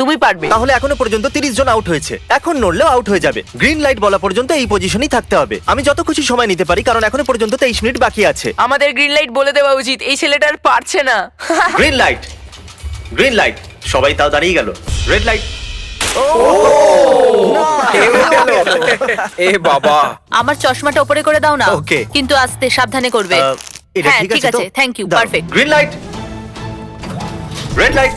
তুমি পারবে। তাহলে এখনও পর্যন্ত তিরিশ জন আউট হয়েছে। এখন নড়লেও আউট হয়ে যাবে। গ্রিন লাইট বলা পর্যন্ত এই পজিশনেই থাকতে হবে। আমি যত খুশি সময় নিতে পারি কারণ এখনও পর্যন্ত তেইশ মিনিট বাকি আছে। আমাদের গ্রিন লাইট বলে দেওয়া উচিত এই ছেলেটা আর পারছে না। গ্রিন লাইট গ্রিন লাইট সবাই তাও দাঁড়িয়ে গেল। রেড লাইট এ বাবা। আমার চশমাটা উপরে করে দাও না Okay. কিন্তু আস্তে সাবধানে করবে। এটা হ্যাঁ ঠিক ঠিক আছে আছে thank you perfect green light red light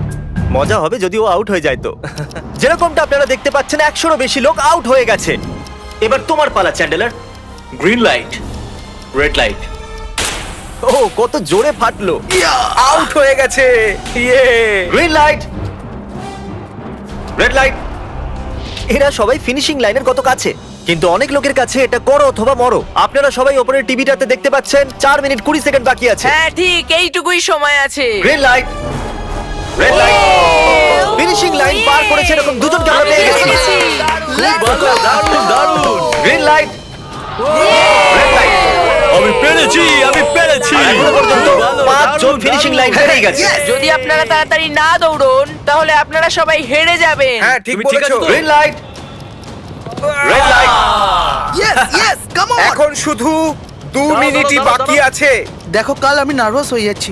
মজা হবে যদি ও আউট হয়ে যায় তো। যেরকমটা আপনারা দেখতে পাচ্ছেন একশোরও বেশি লোক আউট হয়ে গেছে। এবার তোমার পালা Chandler. Green light red light ও কত জোরে ফাটলো। আউট হয়ে গেছে। ইয়ে। গ্রিন লাইট রেড লাইট এরা সবাই ফিনিশিং লাইনের কত কাছে? কিন্তু অনেক লোকের কাছে এটা করো অথবা মরো। আপনারা সবাই ওপরের টিভিটাতে দেখতে পাচ্ছেন চার মিনিট কুড়ি সেকেন্ড বাকি আছে। হ্যাঁ ঠিক এইটুকুই সময় আছে। Green light red light finishing line পার করেছে এরকম দুজনকে আমরা পেয়ে গেছি। দারুণ দারুণ। গ্রিন লাইট রেড লাইট আমি পেরেছি আমি পেরেছি। পাঁচজন ফিনিশিং লাইন পেরিয়ে গেছে। যদি আপনারা তাড়াতাড়ি না দৌড়ন তাহলে আপনারা সবাই হেরে যাবেন। হ্যাঁ ঠিক বলেছ? গ্রিন লাইট রেড লাইট এখন শুধু দু মিনিটই বাকি আছে। দেখো কাল আমি নার্ভাস হয়ে যাচ্ছি।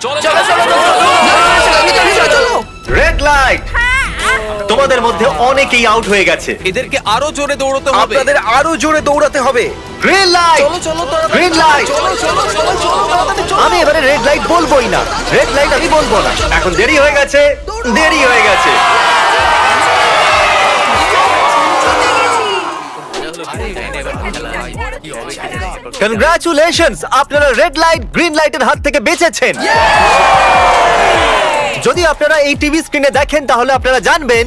চলো চলো চলো চলো রেড লাইট তোমাদের মধ্যে অনেকেই আউট হয়ে গেছে এদেরকে আরও জোরে দৌড়াতে হবে আপনাদের আরও জোরে দৌড়াতে হবে গ্রিন লাইট চলো চলো গ্রিন লাইট চলো চলো চলো চলো চলো আমি এবারে রেড লাইট বলবোই না রেড লাইট আমি বলব না এখন দেরি হয়ে গেছে দেরি হয়ে গেছে কনগ্রাচুলেশনস আপনারা রেড লাইট গ্রিন লাইটের হাত থেকে বেঁচেছেন। যদি আপনারা এই টিভি স্ক্রিনে দেখেন তাহলে আপনারা জানবেন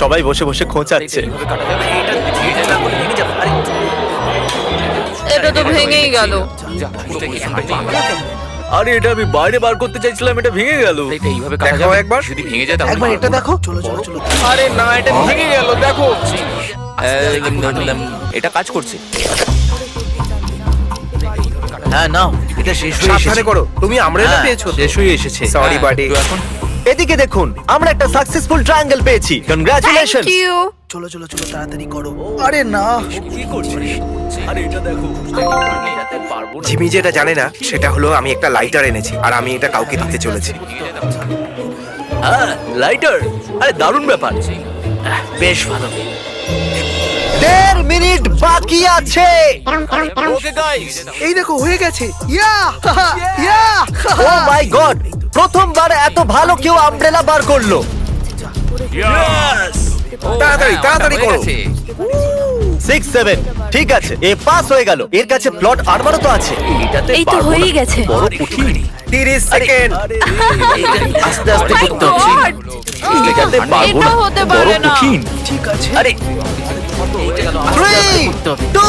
সবাই বসে বসে খোঁচাচ্ছে। এটা তো ভেঙেই গেল। আরে এটা আমি বাইরে বার করতে চাইছিলাম এটা ভেঙে গেল। একবার। একবার এটা দেখো। চলো চলো চলো। আরে না এটা ভেঙে গেল দেখো। এটা কাজ করছে। হ্যাঁ নাও। এটা শেষ সাবধানে করো। তুমি আমরেলা হ্যাঁ, পেয়েছ শেষ হয়ে এসেছে। সরি হ্যাঁ, বাডি এখন এদিকে দেখুন আমরা একটা সাকসেসফুল ট্রায়াঙ্গেল পেয়েছি। কনগ্রাচুলেশন থ্যাংক ইউ চলো চলো চলো তাড়াতাড়ি করো। আরে না। কি করছিস? আরে এটা দেখো এটাতে পারব না। জিমি যেটা জানে না সেটা হলো আমি একটা লাইটার এনেছি আর আমি এটা কাউকে দিতে চলেছি। হ্যাঁ লাইটার আরে দারুণ ব্যাপার। বেশ ভালো। দেড় মিনিট বাকি আছে। এই দেখো হয়ে গেছে। ইয়া ইয়া ও মাই গড প্রথমবার এত ভালো কেউ আমব্রেলা বার করল। তাড়াতাড়ি তাড়াতাড়ি করো। সিক্স সেভেন ঠিক আছে এ পাস হয়ে গেল। এর কাছে প্লট আরবারও তো আছে। এই তো হয়েই গেছে। বড় কঠিন। 30 সেকেন্ড আস্তে আস্তে করতে হচ্ছে এটাতে পারব না। হতে বড় কঠিন। ঠিক আছে। আরে থ্রি টু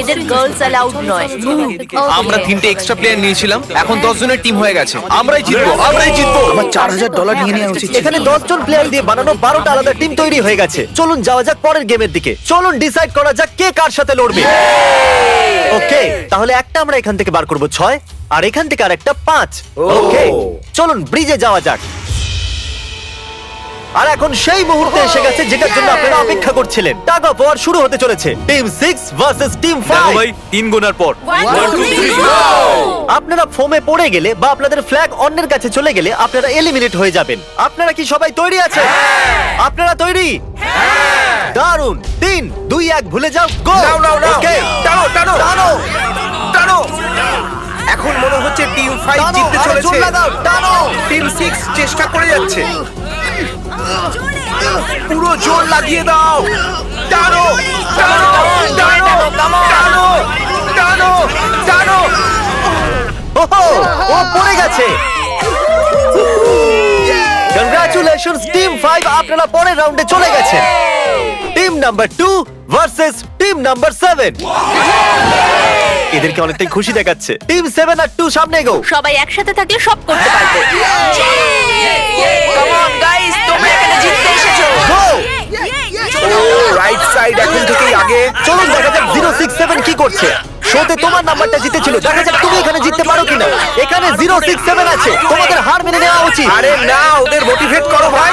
এদের গার্লস অ্যালাউড নয়। আমরা তিনটে এক্সট্রা প্লেয়ার নিয়েছিলাম এখন দশ জনের টিম হয়ে গেছে। আমরাই জিতবো আমরাই জিতবো। আমার চার হাজার ডলার নিয়ে নেওয়া উচিত এখানে দশ জন প্লেয়ার দিয়ে বানানো বারোটা আলাদা টিম তৈরি হয়ে গেছে। চলুন যাওয়া যাক পরের গেমের দিকে। চলুন ডিসাইড করা যাক কে কার সাথে লড়বে। ওকে তাহলে একটা আমরা এখান থেকে বার করব ছয় আর এখান থেকে আর একটা পাঁচ ওকে চলুন ব্রিজে যাওয়া যাক। আর এখন সেই মুহূর্তে এসে গেছে যেটার জন্য আপনারা অপেক্ষা করছিলেন। টাগ অফ ওয়ার শুরু হতে চলেছে। টিম সিক্স ভার্সেস টিম দেখো ফাইভ ভাই তিন গোনার পর। আপনারা ফোমে পড়ে গেলে বা আপনাদের ফ্ল্যাগ অন্যের কাছে চলে গেলে আপনারা এলিমিনেট হয়ে যাবেন। আপনারা কি সবাই তৈরি আছেন? আপনারা তৈরি? দারুণ তিন দুই এক ভুলে যাও গো নাও, নাও, নাও। টানো, টানো। টানো! টানো! এখন মনে হচ্ছে টিম 5 জিততে চলেছে। টানো! টিম 6 চেষ্টা করে যাচ্ছে। পুরো জোর লাগিয়ে দাও। টানো টানো টানো টানো টানো টানো। ওহো, ও পড়ে গেছে। কংগ্রাচুলেশনস টিম ফাইভ আপনারা পরের রাউন্ডে চলে গেছেন। Team number two versus team number seven এদেরকে অনেকটাই খুশি দেখাচ্ছে। টিম সেভেন আর টু সামনে গো সবাই একসাথে থাকলে সব করতে পারবে। তোমার নাম্বারটা জিতেছিল। দেখা যাক তুমি এখানে জিততে পারো কিনা। এখানে জিরো সিক্স সেভেন আছে। তোমাদের হার মেনে নেওয়া উচিত। আরে না ওদের মোটিভেট করো ভাই।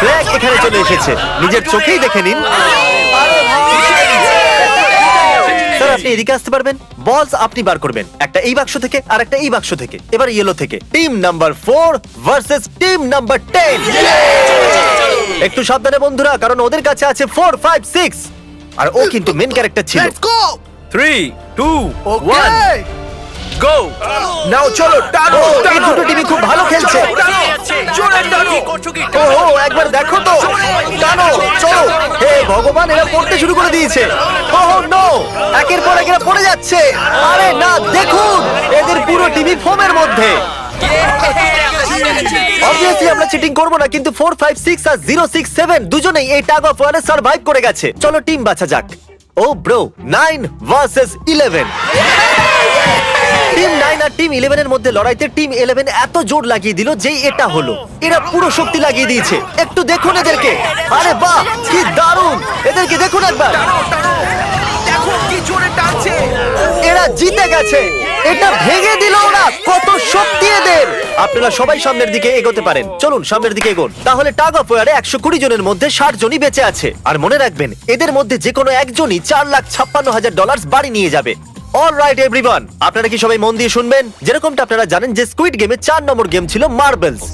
ফ্ল্যাগ এখানে চলে এসেছে। নিজের চোখেই দেখে নিন। স্যার আপনি এদিকে আসতে পারবেন। বলস আপনি বার করবেন। একটা এই বাক্স থেকে আর একটা এই বাক্স থেকে। এবার ইয়েলো থেকে। Team number four versus team number ten একটু সাবধানে বন্ধুরা কারণ ওদের কাছে আছে ফোর ফাইভ সিক্স আর ও কিন্তু মেন ক্যারেক্টার ছিল let's go three two okay one go now চলো টানো এই দুটো টিমই খুব ভালো খেলছে জোরে টানো ও ও, একবার দেখো তো টানো চলো হে ভগবান এরা পড়তে শুরু করে দিয়েছে ও নো একের পর এক এরা পড়ে যাচ্ছে আরে না দেখুন এদের পুরো টিভি ফোমের মধ্যে অবভিয়াসলি আমরা চিটিং করব না, কিন্তু ফোর ফাইভ সিক্স আর জিরো সিক্স সেভেন দুজনেই এই টাগ অফ ওয়ারে সার্ভাইভ করে গেছে। চলো টিম বাছা যাক। ও bro nine versus eleven team nine আর টিম ইলেভেন এর মধ্যে লড়াইতে টিম ইলেভেন এত জোর লাগিয়ে দিল যেই এটা হলো। এরা পুরো শক্তি লাগিয়ে দিয়েছে। একটু দেখুন এদেরকে। আরে বাহ, কি দারুণ। এদেরকে দেখুন একবার। টানছে এরা জিতে গেছে। এটা ভেঙে দিল ওরা। কত শক্তি এদের। আপনারা সবাই সামনের দিকে এগোতে পারেন। চলুন সামনের দিকে এগোন। তাহলে টাগ অফ ওয়ারে একশো কুড়ি জনের মধ্যে ষাট জনই বেঁচে আছে। আর মনে রাখবেন এদের মধ্যে যে কোনো একজনই চার লাখ ছাপ্পান্ন হাজার ডলার বাড়ি নিয়ে যাবে। অল রাইট এভরিওয়ান আপনারা কি সবাই মন দিয়ে শুনবেন? যেরকমটা আপনারা জানেন যে স্কুইড গেমে চার নম্বর গেম ছিল মার্বেলস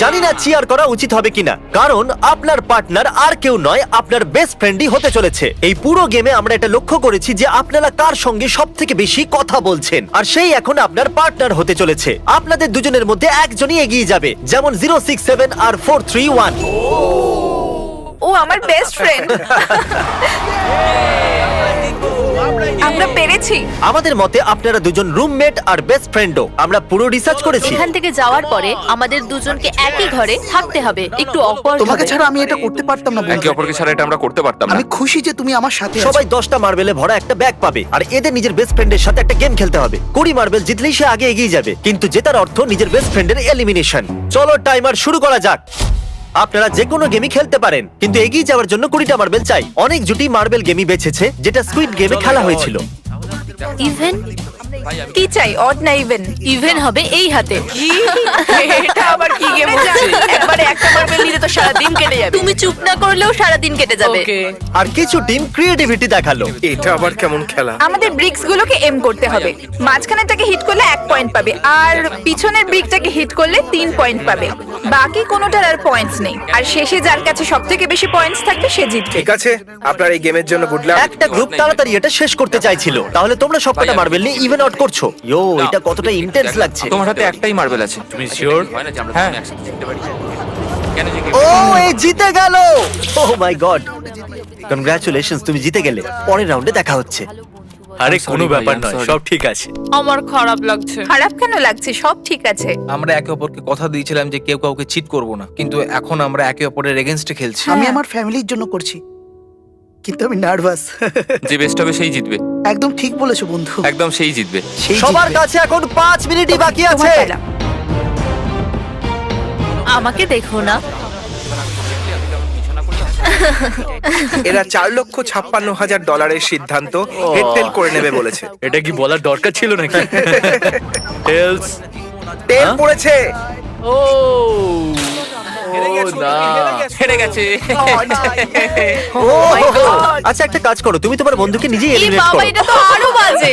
জানি না চিয়ার করা উচিত হবে কিনা কারণ আপনার পার্টনার আর কেউ নয় আপনার বেস্ট ফ্রেন্ডই হতে চলেছে। এই পুরো গেমে আমরা এটা লক্ষ্য করেছি যে আপনারা কার সঙ্গে সব থেকে বেশি কথা বলছেন আর সেই এখন আপনার পার্টনার হতে চলেছে। আপনাদের দুজনের মধ্যে একজনই এগিয়ে যাবে যেমন জিরো সিক্স সেভেন আর ফোর থ্রি ওয়ান ও আমার বেস্ট ফ্রেন্ড আমরা পেরেছি। আমাদের মতে আপনারা দুজন রুমমেট আর বেস্ট ফ্রেন্ডও আমরা পুরো রিসার্চ করেছি। এখান থেকে যাওয়ার পরে আমাদের দুজনকে একই ঘরে থাকতে হবে। একটু অকওয়ার্ড তোমাকে হবে। ছাড়া আমি এটা করতে পারতাম না বন্ধু। একে অপরকে ছাড়া এটা আমরা করতে পারতাম না। আমি খুশি যে তুমি আমার সাথে আছো। সবাই দশটা মার্বেলে ভরা একটা ব্যাগ পাবে। আর এদের নিজের বেস্ট ফ্রেন্ডের সাথে একটা গেম খেলতে হবে। কুড়ি মার্বেল জিতলেই সে আগে এগিয়ে যাবে। কিন্তু জেতার অর্থ নিজের বেস্ট ফ্রেন্ডের এলিমিনেশন চলো টাইমার শুরু করা যাক। আপনারা যে কোনো গেমই খেলতে পারেন কিন্তু এগিয়ে যাওয়ার জন্য কুড়িটা মার্বেল চাই। অনেক জুটি মার্বেল গেমই বেছেছে যেটা স্কুইড গেমে খেলা হয়েছিল। ইভেন কি চাই? অড না ইভেন ইভেন হবে এই হাতে। কি? এটা আবার কি গেম হচ্ছে? একবারে একটা নিলে তো সারা দিন কেটে যাবে। তুমি চুপ না করলেও সারা দিন কেটে যাবে। আর কিছু টিম ক্রিয়েটিভিটি দেখাল। এটা আবার কেমন খেলা? আমাদের ব্রিক্স গুলোকে এম করতে হবে। মাঝখানেটাকে হিট করলে এক পয়েন্ট পাবে। আর পিছনের ব্রিকটাকে হিট করলে তিন পয়েন্ট পাবে। বাকি কোনোটার আর পয়েন্টস নেই। আর শেষে যার কাছে সব থেকে বেশি পয়েন্টস থাকবে সে জিতবে। ঠিক আছে আপনার এই গেমের জন্য গুড লাক একটা গ্রুপ তাড়াতাড়ি এটা শেষ করতে চাইছিল। তাহলে তোমরা সবকটা মার্বেল নিয়ে ইভেন করছ? ইয়ো এটা কতটা ইন্টেন্স লাগছে। তোমার হাতে একটাই মার্বেল আছে। তুমি শিওর হ্যাঁ ও এই জিতে গেল! ও মাই গড কনগ্রাচুলেশনস তুমি জিতে গেলে। পরের রাউন্ডে দেখা হচ্ছে। আরে কোনো ব্যাপার নয় সব ঠিক আছে। আমার খারাপ লাগছে। খারাপ কেন লাগছে? সব ঠিক আছে। আমরা একে অপরকে কথা দিয়েছিলাম যে কেউ কাউকে চিট করব না। কিন্তু এখন আমরা একে অপরের এগেনস্টে খেলছি। আমি আমার ফ্যামিলির জন্য করছি। কিন্তু আমি নার্ভাস যে বেস্ট হবে সেই জিতবে। একদম ঠিক বলেছ বন্ধু। একদম সেই জিতবে। সেই সবার জিতবে। কাছে এখন পাঁচ মিনিটই বাকি তোমার আছে। পালা। আমাকে দেখো না। এরা চার লক্ষ ছাপ্পান্ন হাজার ডলারের সিদ্ধান্ত হেডটেল করে নেবে বলেছে। এটা কি বলার দরকার ছিল নাকি? টেলস তেল পড়েছে। ও। হেরে গেছে ও আচ্ছা একটা কাজ করো তুমি তোমার বন্ধুকে নিজেই এলিমিনেট বাবা করো। এটা তো আরও বাজে।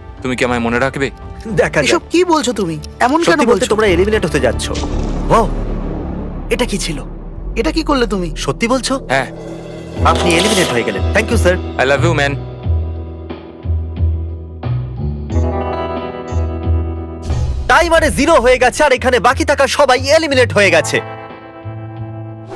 তুমি কি আমায় মনে রাখবে? দেখা যাক। এসব কি বলছো তুমি? এমন কেন সত্যি বলতে বলছো? তোমরা এলিমিনেট হতে যাচ্ছ। ও এটা কি ছিল? এটা কি করলে তুমি? সত্যি বলছো? হ্যাঁ। আপনি এলিমিনেট হয়ে গেলেন। Thank you sir I love you man টাইমারে zero হয়ে গেছে আর এখানে বাকি থাকা সবাই এলিমিনেট হয়ে গেছে।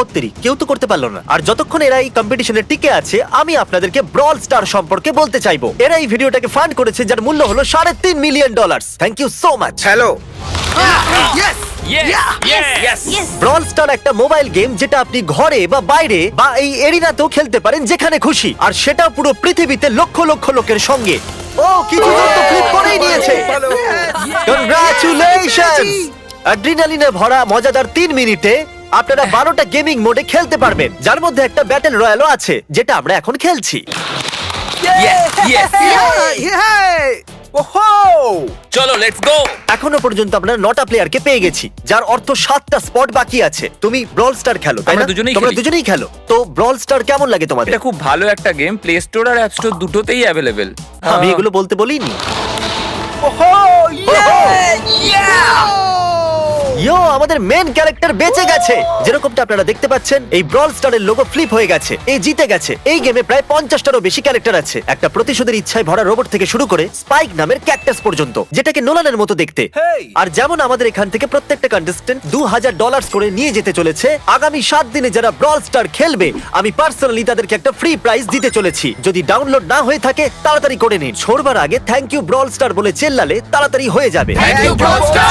ওত্তেরি কেউ তো করতে পারল না। আর যতক্ষণ এরা এই কম্পিটিশনে টিকে আছে আমি আপনাদেরকে ব্রল স্টার সম্পর্কে বলতে চাইব। এরা এই ভিডিওটাকে ফান্ড করেছে যার মূল্য হলো সাড়ে তিন million dollar thank you so much hello Brawl Star একটা মোবাইল গেম যেটা আপনি ঘরে বা বাইরে বা এই এরিনাতেও খেলতে পারেন যেখানে খুশি। আর সেটা পুরো পৃথিবীতে লক্ষ লক্ষ লোকের সঙ্গে। ও কিছু তো ফ্লিপ করেই নিয়েছে। কনগ্রাচুলেশনস অ্যাড্রিনালিনে ভরা মজাদার তিন মিনিটে আপনারা বারোটা গেমিং মোডে খেলতে পারবেন যার মধ্যে একটা ব্যাটেল রয়্যালও আছে যেটা আমরা এখন খেলছি। Yeah, yeah! ওহো চলো লেটস গো এখনও পর্যন্ত আমরা নটা প্লেয়ারকে পেয়ে গেছি যার অর্থ সাতটা স্পট বাকি আছে। তুমি ব্রল স্টার খেলো তাই না? আমরা দুজনেই তোমরা খেলি। দুজনেই খেলো। তো ব্রল স্টার কেমন লাগে তোমাদের? এটা খুব ভালো একটা গেম প্লে স্টোর আর অ্যাপ স্টোর দুটোতেই অ্যাভেলেবেল আমি এগুলো বলতে বলিনি। ওহো ইয়ো আমাদের মেন ক্যারেক্টার বেঁচে গেছে। যেরকমটা আপনারা দেখতে পাচ্ছেন এই ব্রল স্টারের লোগো ফ্লিপ হয়ে গেছে এই জিতে গেছে। এই গেমে প্রায় পঞ্চাশটারও বেশি ক্যারেক্টার আছে। একটা প্রতিশোধের ইচ্ছায় ভরা রোবট থেকে শুরু করে স্পাইক নামের ক্যাকটাস পর্যন্ত যেটাকে নোলানের মতো দেখতে। আর যেমন আমাদের এখান থেকে প্রত্যেকটা কন্টেস্টেন্ট দু হাজার ডলার করে নিয়ে যেতে চলেছে আগামী সাত দিনে যারা ব্রল স্টার খেলবে আমি পার্সোনালি তাদেরকে একটা ফ্রি প্রাইজ দিতে চলেছি। যদি ডাউনলোড না হয়ে থাকে তাড়াতাড়ি করে নিন। ছোড়বার আগে থ্যাংক ইউ ব্রল স্টার বলে চেল্লালে তাড়াতাড়ি হয়ে যাবে। থ্যাংক ইউ ব্রল স্টার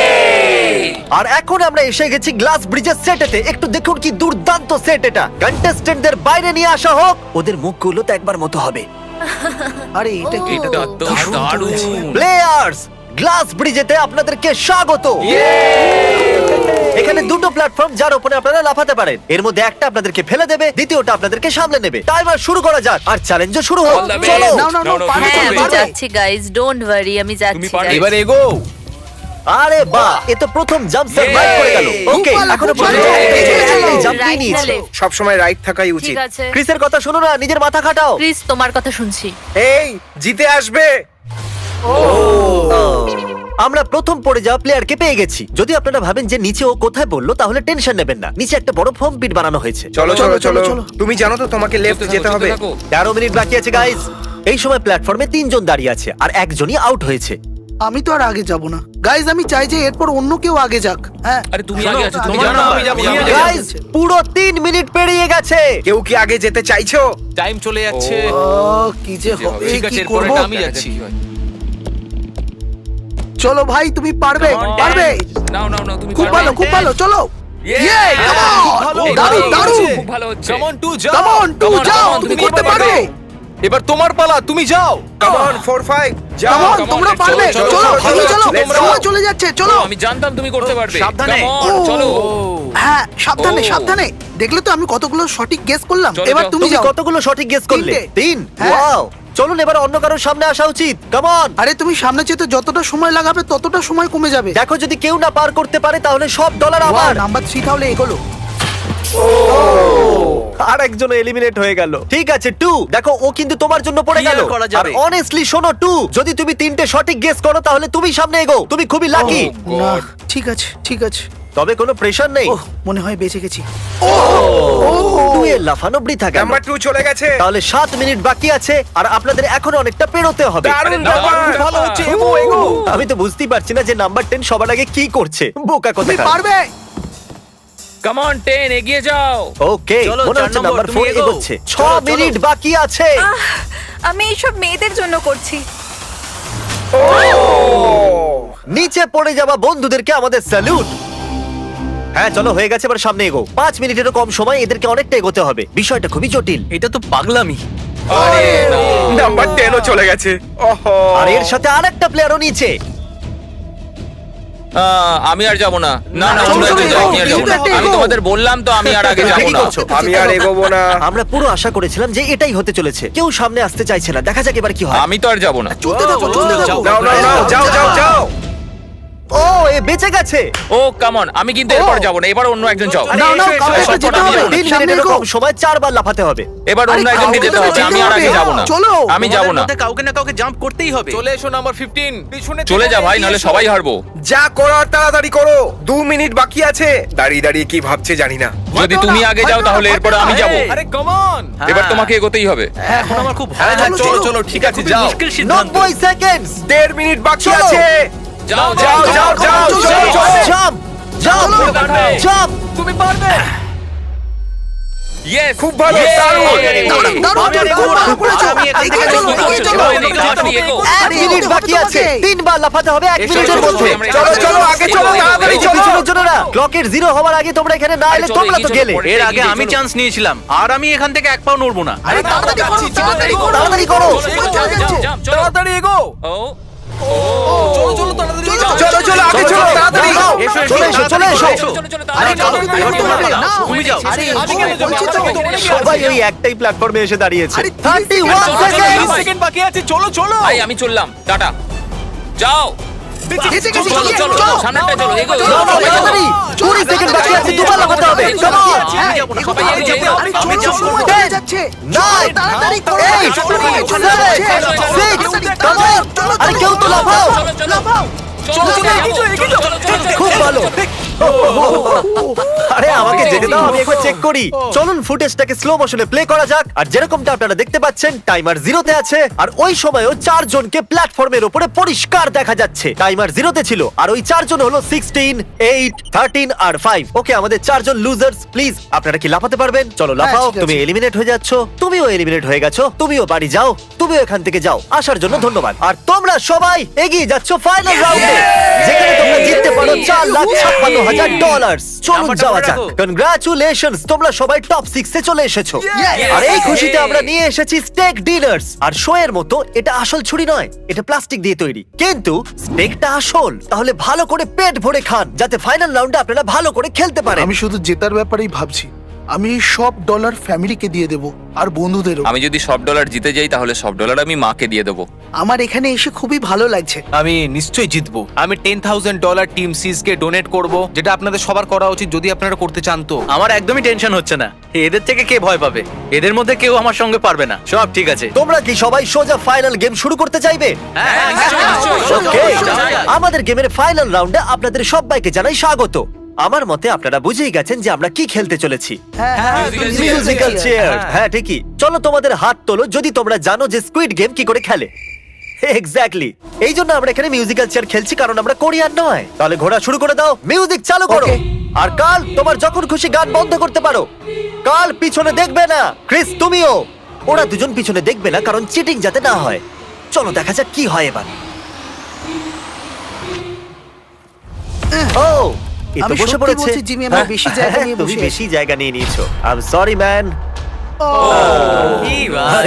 আর এখন আমরা এসে গেছি গ্লাস ব্রিজের সেটেতে। একটু দেখুন কি দুর্দান্ত সেট এটা। কন্টেস্টেন্টদের বাইরে নিয়ে আসা হোক ওদের মুখগুলো তো একবার মতো হবে। আরে এটা কি? এটা তো দারুণ প্লেয়ার্স গ্লাস ব্রিজেতে আপনাদেরকে স্বাগত। এখানে দুটো প্ল্যাটফর্ম যার উপরে আপনারা লাফাতে পারেন। এর মধ্যে একটা আপনাদেরকে ফেলে দেবে দ্বিতীয়টা আপনাদেরকে সামলে নেবে। টাইমার শুরু করা যাক আর চ্যালেঞ্জও শুরু হোক. চলো। নাও, নাও, নাও, No, no, হ্যাঁ আমি যাচ্ছি গাইজ ডোন্ট ওয়ারি আমি যাচ্ছি। এবার এগো। আরে বাহ এ তো প্রথম জাম্প সার্ভাইভ করে গেল। ওকে এখনও জাম্প নিয়েছে। সব সময় রাইট থাকাই উচিত। ঠিক আছে ক্রিসের কথা শোনো না নিজের মাথা খাটাও। প্লিজ তোমার কথা শুনছি। এই জিতে আসবে। আমরা প্রথম পড়ে যাওয়া প্লেয়ারকে পেয়ে গেছি। যদি আপনারা ভাবেন যে নিচে ও কোথায় বলল তাহলে টেনশন নেবেন না। নিচে একটা বড় ফর্ম পিট বানানো হয়েছে। চলো চলো চলো, চলো। চলো। তুমি জানো তো তোমাকে লেফট যেতে হবে। তেরো মিনিট বাকি আছে গাইস এই সময় প্ল্যাটফর্মে তিনজন দাঁড়িয়ে আছে আর একজনই আউট হয়েছে। আমি তো আর আগে যাব না। গাইজ আমি চাই যে এরপর অন্য কেউ আগে যাক। হ্যাঁ? আরে তুমি আগে আছো তুমি জানো আমি যাব, আমি যাব। গাইস পুরো তিন মিনিট পেরিয়ে গেছে। কেউ কি আগে যেতে চাইছো? টাইম চলে যাচ্ছে। ও, কি যে হবে। কি করব আমি যাচ্ছি। চলো ভাই তুমি পারবে? পারবে? নাও নাও নাও তুমি খুব ভালো খুব ভালো চলো। ইয়ে দারুণ ভালো, দারুণ খুব ভালো হচ্ছে। কাম অন টু যাও কাম অন টু Come যাও তুমি করতে পারবে। এবার তোমার পালা তুমি যাও। কাম অন 4 5 যাও। কাম অন come on, তোমরা পারবে। চলো, চলো চলো, চলো, যাচ্ছে চলো। আমি জানতাম তুমি করতে পারবে। সাবধানে। ও। চলো। হ্যাঁ সাবধানে সাবধানে। দেখলে তো আমি কতগুলো সঠিক গেস করলাম। এবার তুমি যাও। কতগুলো সঠিক গেস করলে। তিন? হ্যাঁ। ওয়াও চলুন এবার অন্য কারোর সামনে আসা উচিত। কামন আরে তুমি সামনে যেতে যতটা সময় লাগাবে ততটা সময় কমে যাবে। দেখো যদি কেউ না পার করতে পারে তাহলে সব ডলার আমার। নাম্বার থ্রি তাহলে এগোলো। আর একজন এলিমিনেট হয়ে গেল। ঠিক আছে টু দেখো ও কিন্তু তোমার জন্য পড়ে কি গেল। আর অনেস্টলি শোনো টু যদি তুমি তিনটে সঠিক গেস করো তাহলে তুমি সামনে এগো। তুমি খুবই লাকি না ঠিক আছে ঠিক আছে। তবে কোনো প্রেশার নেই। মনে হয় বেঁচে গেছি। টু এর লাফানো বৃথা গেল। নাম্বার 2 চলে গেছে। তাহলে সাত মিনিট বাকি আছে আর আপনাদের এখন অনেকটা পেরোতে হবে। দারুণ দারুণ, ভালো হচ্ছে এগো এগো। আমি তো বুঝতেই পারছি না যে নাম্বার টেন সবার আগে কি করছে। বোকা তুমি কথা পারবে? কাম অন 10 এগিয়ে যাও। ওকে চলো, মনে চার হচ্ছে নম্বর, নাম্বার তুমি এগোও। এগোচ্ছে। ছ চলো, চলো। মিনিট বাকি আছে। আমি এইসব মেয়েদের জন্য করছি। নিচে পড়ে যাওয়া বন্ধুদেরকে আমাদের স্যালুট হ্যাঁ চলো হয়ে গেছে এবার সামনে এগো পাঁচ মিনিটেরও কম সময় এদেরকে অনেকটা এগোতে হবে। বিষয়টা খুবই জটিল। এটা তো পাগলামি। নাম্বার 10 ও চলে গেছে। ওহো। আর এর সাথে আরেকটা প্লেয়ারও নিচে। আমি আর যাব না। না না তোমরা তো যাও, আমি আর যাব না। আমি তোমাদের বললাম তো আমি আর আগে যাব না। আমি আর এগোবো না। আমরা পুরো আশা করেছিলাম যে এটাই হতে চলেছে। কেউ সামনে আসতে চাইছে না। দেখা যাক এবার কি হয়। আমি তো আর যাব না। চলতে থাকো চলতে থাকো। নাও নাও নাও যাও যাও। যাও। ও এ বেঁচে গেছে। ও কাম অন আমি কিন্তু এরপর যাব না এবার অন্য একজন যাও নাও এসো, কাউকে যেতে হবে তিন এগো। সময় চারবার লাফাতে হবে। এবার অন্য একজনকে যেতে হবে? আমি আর আগে যাব না। চলো। আমি যাব না। কাউকে না কাউকে জাম্প করতেই হবে। চলে এসো নাম্বার 15 পিছনে চলে যা ভাই নাহলে সবাই হারবো। যা করার তাড়াতাড়ি করো। দু মিনিট বাকি আছে। দাঁড়িয়ে দাঁড়িয়ে কি ভাবছে জানি না। যদি তুমি আগে যাও তাহলে এরপর আমি যাব। আরে কাম এবার তোমাকে এগোতেই হবে। এখন আমার খুব হ্যাঁ, ভয় চলো, লাগছে। চলো। চলো ঠিক আছে যাও। মুশকিল সিদ্ধান্ত। নব্বই সেকেন্ড দেড় মিনিট বাকি আছে। যাও যাও যাও যাও জাম্প জাম্প জাম্প তুমি পারবে ইয়েস খুব ভালো, দারুণ। দারুণ, তুমি খুব ভালো করেছ। এগিয়ে চলো। এগিয়ে চলো। এক মিনিট বাকি আছে তিনবার লাফাতে হবে এক মিনিটের মধ্যে চলো চলো আগে চলো তাড়াতাড়ি চলো পিছনের জনেরা, ক্লকের জিরো হওয়ার আগে তোমরা এখানে না এলে তোমরা তো গেলে এর আগে আমি চান্স নিয়েছিলাম আর আমি এখান থেকে এক পাও নড়বো না আরে তাড়াতাড়ি করো, তাড়াতাড়ি করো। তাড়াতাড়ি করো তাড়াতাড়ি এগো ও চলো চলো তাড়াতাড়ি চলো, চলো চলো আগে চলো তাড়াতাড়ি দাঁড়াও। এসো, এসো, চলে এসো চলে এসো চলো চলো চলো আরে চলো, চলো যাও। তুমি যাও আরে, আমি কেন যাব? আমি সবাই ওই একটাই প্ল্যাটফর্মে এসে দাঁড়িয়েছে আরে, থার্টি তিরিশ ওয়ান সেকেন্ড, সেকেন্ড চলো, সেকেন্ড বাকি আছে চলো চলো ভাই আমি চললাম টাটা যাও চলো চলো চলো। সামনেটা চলো এগো না, না। কুড়ি সেকেন্ড বাকি আছে দুবার লাফাতে হবে Come on! হ্যাঁ, না, সবাই আরে, যেতে আরে, চলো, যাব। চলে যাচ্ছে। nine, তাড়াতাড়ি করো, on! চলো, আরে কেউ তো লাফাও লাফাও। চলো চলো এগিয়ে এগিয়ে যাও। চলো চলো খুব ভালো। আরে আমাকে যেতে দাও আমি একবার চেক করি। চলুন ফুটেজটাকে স্লো মোশনে প্লে করা যাক। আর যেরকমটা আপনারা দেখতে পাচ্ছেন টাইমার জিরোতে আছে। আর ওই সময়ও চারজনকে প্ল্যাটফর্মের উপরে পরিষ্কার দেখা যাচ্ছে। টাইমার জিরোতে ছিল আর ওই চারজন হলো সিক্সটিন এইট থার্টিন আর ফাইভ ওকে আমাদের চারজন লুজার্স প্লিজ আপনারা কি লাফাতে পারবেন? চলো লাফাও তুমি এলিমিনেট হয়ে যাচ্ছ। তুমিও এলিমিনেট হয়ে গেছো তুমিও বাড়ি যাও তুমিও এখান থেকে যাও। আসার জন্য ধন্যবাদ। আর তোমরা সবাই এগিয়ে যাচ্ছ ফাইনাল রাউন্ডে যেখানে তোমরা জিততে পারো চার লাখ ছাপ্পান্ন হাজার ডলার চলুন যাওয়া যাক। রাখো। তোমরা সবাই টপ সিক্সে চলে এসেছ। আর এই খুশিতে আমরা নিয়ে এসেছি স্টেক ডিনার্স আর শো এর মতো এটা আসল ছুরি নয় এটা প্লাস্টিক দিয়ে তৈরি। কিন্তু স্টেকটা আসল তাহলে ভালো করে পেট ভরে খান যাতে ফাইনাল রাউন্ডে আপনারা ভালো করে খেলতে পারেন। আমি শুধু জেতার ব্যাপারেই ভাবছি। আমি সব ডলার ফ্যামিলিকে দিয়ে দেব আর বন্ধুদেরও। আমি যদি সব ডলার জিতে যাই তাহলে সব ডলার আমি মাকে দিয়ে দেবো। আমার এখানে এসে খুবই ভালো লাগছে। আমি নিশ্চয়ই জিতবো। আমি ten thousand dollar team Seas কে ডোনেট করব যেটা আপনাদের সবার করা উচিত যদি আপনারা করতে চান তো। আমার একদমই টেনশন হচ্ছে না। এদের থেকে কে ভয় পাবে? এদের মধ্যে কেউ আমার সঙ্গে পারবে না। সব ঠিক আছে। তোমরা কি সবাই সোজা ফাইনাল গেম শুরু করতে চাইবে? হ্যাঁ Okay. যাও। আমাদের গেমের ফাইনাল রাউন্ডে আপনাদের সবাইকে জানাই স্বাগত। আমার মতে আপনারা বুঝেই গেছেন যে আমরা কি খেলতে চলেছি। মিউজিক্যাল চেয়ার হ্যাঁ ঠিকই। চলো তোমাদের হাত তোলো যদি তোমরা জানো যে স্কুইড গেম কি করে খেলে। এক্স্যাক্টলি এই জন্য আমরা এখানে মিউজিক্যাল চেয়ার খেলছি কারণ আমরা কোরিয়ান নয়। তাহলে ঘোরা শুরু করে দাও মিউজিক চালু করো। আর কাল তোমার যখন খুশি গান বন্ধ করতে পারো। কাল পিছনে দেখবে না ক্রিস তুমিও। ওরা দুজন পিছনে দেখবে না কারণ চিটিং যাতে না হয়। চলো দেখা যাক কি হয় এবার। ও! এ তো আমি বসে সত্যি পড়েছে। বলছি, জিমি, আমরা বেশি জায়গা হ্যাঁ, নিয়ে তুমি বসে বেশি জায়গা নিয়ে নিয়েছো। I am sorry man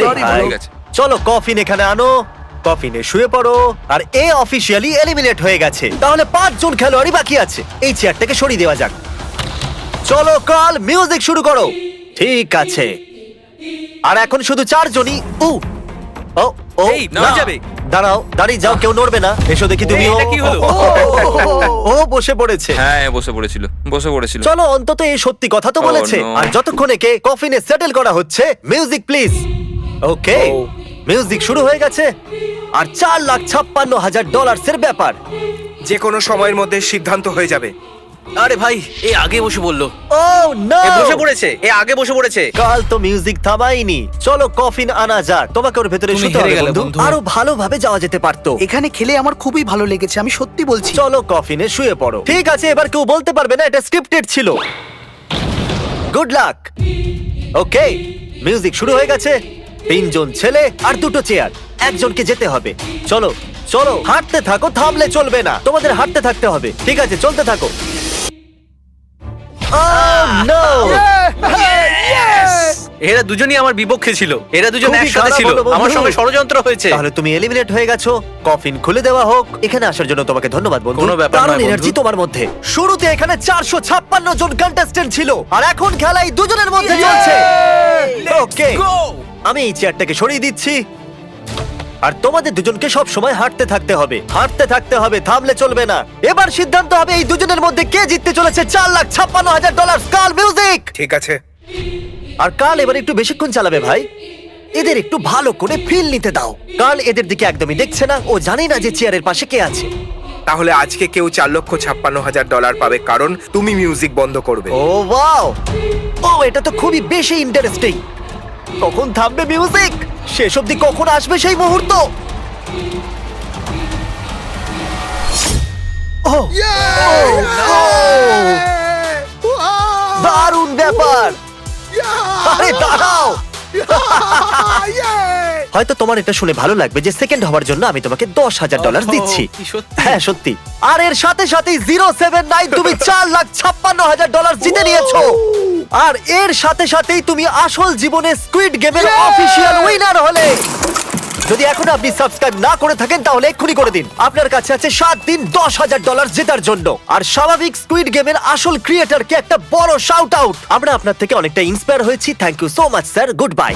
Sorry, bro. ঠিক আছে চলো কফিন এখানে আনো। কফিনে শুয়ে পড়ো। আর এ অফিসিয়ালি এলিমিনেট হয়ে গেছে। তাহলে পাঁচজন খেলোয়াড়ই বাকি আছে। এই চেয়ারটাকে সরিয়ে দেওয়া যাক। চলো কাল মিউজিক শুরু করো। ঠিক আছে। আর এখন শুধু চারজনই। উ। ও ও এই, নড়ে না। যাবে। দাঁড়াও দাঁড়িয়ে যাও কেউ নড়বে না। এসো দেখি তুমি এটা কি হলো? ও বসে পড়েছে। হ্যাঁ বসে পড়েছিল বসে পড়েছিল। চলো অন্তত এই সত্যি কথা তো Oh, বলেছে। no. আর যতক্ষণ একে কফিনে সেটেল করা হচ্ছে মিউজিক প্লিজ ওকে মিউজিক শুরু হয়ে গেছে। আর চার লাখ ছাপ্পান্ন হাজার ডলার্স এর ব্যাপার। যে কোনো সময়ের মধ্যে সিদ্ধান্ত হয়ে যাবে। আরে ভাই এ আগে বসে বলল। ও নো এ বসে পড়েছে এ আগে বসে পড়েছে। কাল তো মিউজিক থামাইনি চলো কফিন আনা যাক। তোমাকে ওর ভেতরে শুতে হবে বন্ধু। বন্ধু। আরও ভালোভাবে যাওয়া যেতে পারতো। এখানে খেলে আমার খুবই ভালো লেগেছে আমি সত্যি বলছি। চলো কফিনে শুয়ে পড়ো। ঠিক আছে এবার কেউ বলতে পারবে না এটা স্ক্রিপ্টেড ছিল। গুড লাক ওকে মিউজিক শুরু হয়ে গেছে। তিনজন ছেলে আর দুটো চেয়ার একজনকে যেতে হবে। চলো চলো হাঁটতে থাকো থামলে চলবে না। তোমাদের হাঁটতে থাকতে হবে। ঠিক আছে চলতে থাকো। Oh, no! এরা দুজনই আমার বিপক্ষে ছিল। এরা দুজন খুবই একসাথে খারাপ ছিল। হলো, বন্ধু। আমার সঙ্গে ষড়যন্ত্র হয়েছে। তাহলে তুমি এলিমিনেট হয়ে গেছো। কফিন খুলে দেওয়া হোক। এখানে আসার জন্য তোমাকে ধন্যবাদ বন্ধু। কোনো ব্যাপার নয়, দারুণ বন্ধু। এনার্জি তোমার মধ্যে। শুরুতে এখানে চারশো ছাপ্পান্ন জন কন্টেস্টেন্ট ছিল। আর এখন খেলাই দুজনের মধ্যে চলছে। ওকে আমি এই চেয়ারটাকে সরিয়ে দিচ্ছি। আর তোমাদের দুজনকে সব সময় হাঁটতে থাকতে হবে। হাঁটতে থাকতে হবে থামলে চলবে না। এবার সিদ্ধান্ত হবে এই দুজনের মধ্যে কে জিততে চলেছে চার লাখ ছাপ্পান্ন হাজার ডলার কাল মিউজিক। ঠিক আছে। আর কাল এবার একটু বেশিক্ষণ চালাবে ভাই। এদের একটু ভালো করে ফিল নিতে দাও। কাল এদের দিকে একদমই দেখছে না। ও জানে না যে চেয়ারের পাশে কে আছে। তাহলে আজকে কেউ চার লক্ষ ছাপ্পান্ন হাজার ডলার পাবে কারণ তুমি মিউজিক বন্ধ করবে। ও ওয়াও! ও এটা তো খুবই বেশি ইন্টারেস্টিং কখন থামবে মিউজিক? শেষ অবধি কখন আসবে সেই মুহূর্ত? ও দারুণ ব্যাপার! আরে দাঁড়াও! হয়তো তোমার এটা শুনে ভালো লাগবে যে সেকেন্ড হওয়ার জন্য আমি তোমাকে দশ হাজার ডলার দিচ্ছি। হ্যাঁ সত্যি। আর এর সাথে সাথে জিরো সেভেন নাইন তুমি চার লাখ ছাপ্পান্ন হাজার ডলার জিতে নিয়েছো। আর এর সাথে সাথেই তুমি আসল জীবনে স্কুইড গেমের অফিসিয়াল উইনার হলে। যদি এখন আপনি সাবস্ক্রাইব না করে থাকেন তাহলে এক্ষুনি করে দিন। আপনার কাছে আছে সাত দিন দশ হাজার ডলার জেতার জন্য। আর স্বাভাবিক স্কুইড গেমের আসল ক্রিয়েটারকে একটা বড় শাউট আউট আমরা আপনার থেকে অনেকটা ইন্সপায়ার হয়েছি। Thank you so much sir goodbye